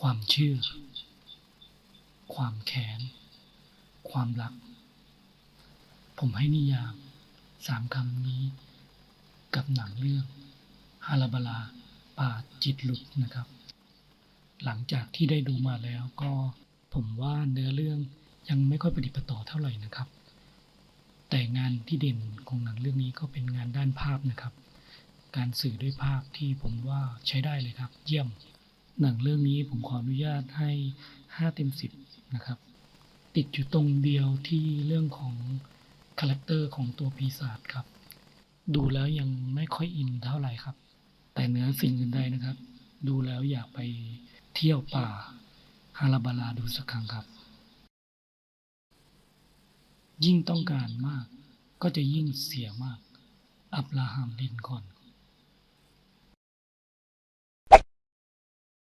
ความเชื่อ ความแค้น ความรัก ผมให้นิยามสามคำนี้ กับหนังเรื่องฮาราบาลาป่าจิตหลุดนะครับ หลังจากที่ได้ดูมาแล้วก็ผมว่าเนื้อเรื่องยังไม่ค่อยปฏิดปะต่อเท่าไหร่นะครับ แต่งานที่เด่นของหนังเรื่องนี้ก็เป็นงานด้านภาพนะครับ การสื่อด้วยภาพที่ผมว่าใช้ได้เลยครับ เยี่ยม หนังเรื่องนี้ผมขออนุญาตให้ 5 เต็ม 10 นะครับ ติดอยู่ตรงเดียวที่เรื่องของคาแรคเตอร์ของตัวปีศาจครับ ดูแล้วยังไม่ค่อยอินเท่าไหร่ครับ แต่เนื้อสิ่งอื่นใดนะครับ ดูแล้วอยากไปเที่ยวป่าฮาราบาลาดูสักครั้งครับ ยิ่งต้องการมากก็จะยิ่งเสียมาก อับราฮัมลินคอน